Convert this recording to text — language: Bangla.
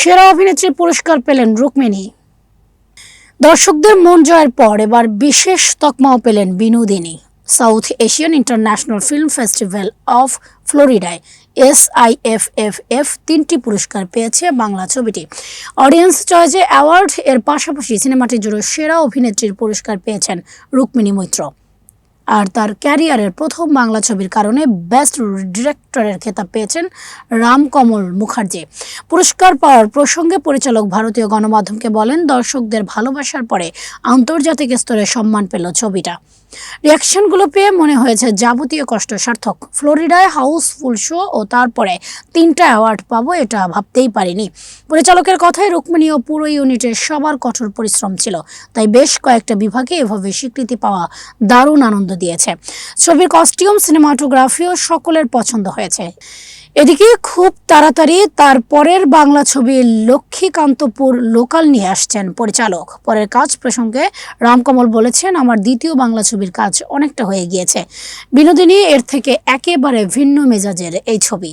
সেরা অভিনেত্রীর পুরস্কার পেলেন রুক্মিণী। দর্শকদের মন জয়ের পর এবার বিশেষ তকমাও পেলেন Binodini. South Asian International Film Festival of ফ্লোরিডায় S I F F F তিনটি পুরস্কার পেয়েছে বাংলা ছবিটি। অডিয়েন্স চয়েজে অ্যাওয়ার্ড এর পাশাপাশি সিনেমাটি জুড়ে সেরা অভিনেত্রীর পুরস্কার পেয়েছেন রুক্মিণী মৈত্র। আর তার ক্যারিয়ারের প্রথম বাংলা ছবির কারণে বেস্ট ডিরেক্টরের খেতাব পেয়েছেন রামকমল মুখার্জি। পুরস্কার পাওয়ার প্রসঙ্গে পরিচালক ভারতীয় গণমাধ্যমকে বলেন, দর্শকদের ভালোবাসার পরে আন্তর্জাতিক স্তরে সম্মান পেল ছবিটা। রিয়াকশনগুলো পেয়ে মনে হয়েছে যাবতীয় কষ্ট সার্থক। ফ্লোরিডায় হাউসফুল শো ও তারপরে তিনটা অ্যাওয়ার্ড পাবো এটা ভাবতেই পারিনি। পরিচালকের কথায় রুক্মিণী ও পুরো ইউনিটের সবার কঠোর পরিশ্রম ছিল, তাই বেশ কয়েকটা বিভাগে এভাবে স্বীকৃতি পাওয়া দারুণ আনন্দ দিয়েছে। ছবির কস্টিউম সিনেমাটোগ্রাফিও সকলের পছন্দ হয়েছে। এদিকে খুব তাড়াতাড়ি তার পরের বাংলা ছবি লক্ষ্মীকান্তপুর লোকাল নিয়ে আসছেন পরিচালক। পরের কাজ প্রসঙ্গে রামকমল বলেছেন, আমার দ্বিতীয় বাংলা ছবির কাজ অনেকটা হয়ে গিয়েছে। বিনোদিনী এর থেকে একেবারে ভিন্ন মেজাজের এই ছবি।